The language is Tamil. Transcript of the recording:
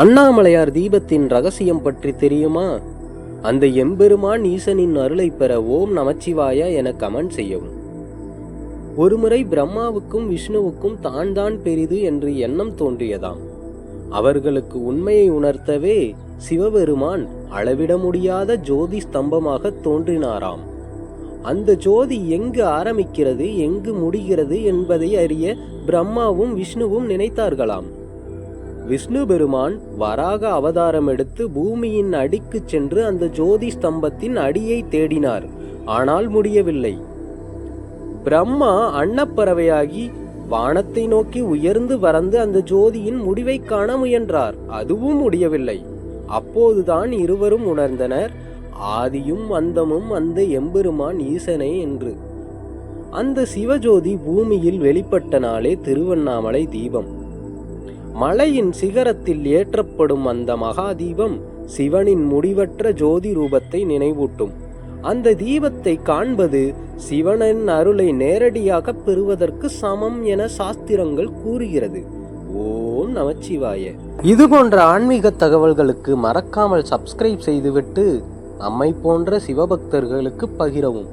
அண்ணாமலையார் தீபத்தின் ரகசியம் பற்றி தெரியுமா? அந்த எம்பெருமான் ஈசனின் அருளை பெற ஓம் நமச்சிவாய என கமெண்ட் செய்யவும். ஒருமுறை பிரம்மாவுக்கும் விஷ்ணுவுக்கும் தான் தான் பெரிது என்று எண்ணம் தோன்றியதாம். அவர்களுக்கு உண்மையை உணர்த்தவே சிவபெருமான் அளவிட முடியாத ஜோதி ஸ்தம்பமாக தோன்றினாராம். அந்த ஜோதி எங்கு ஆரம்பிக்கிறது எங்கு முடிகிறது என்பதை அறிய பிரம்மாவும் விஷ்ணுவும் நினைத்தார்களாம். விஷ்ணு பெருமான் வராக அவதாரம் எடுத்து பூமியின் அடிக்கு சென்று அந்த ஜோதி ஸ்தம்பத்தின் அடியை தேடினார். ஆனால் முடியவில்லை. பிரம்மா அன்னப்பறவையாகி வானத்தை நோக்கி உயர்ந்து பறந்து அந்த ஜோதியின் முடிவை காண முயன்றார். அதுவும் முடியவில்லை. அப்போதுதான் இருவரும் உணர்ந்தனர். ஆதியும் அந்தமும் அந்த எம்பெருமான் ஈசனே என்று. அந்த சிவஜோதி பூமியில் வெளிப்பட்ட நாளே திருவண்ணாமலை தீபம். மலையின் சிகரத்தில் ஏற்றப்படும் அந்த மகா தீபம் சிவனின் முடிவற்ற ஜோதி ரூபத்தை நினைவூட்டும். அந்த தீபத்தை காண்பது சிவனின் அருளை நேரடியாக பெறுவதற்கு சமம் என சாஸ்திரங்கள் கூறுகிறது. ஓம் நமச்சிவாய. இது போன்ற ஆன்மீக தகவல்களுக்கு மறக்காமல் சப்ஸ்கிரைப் செய்துவிட்டு நம்மை போன்ற சிவபக்தர்களுக்கு பகிரவும்.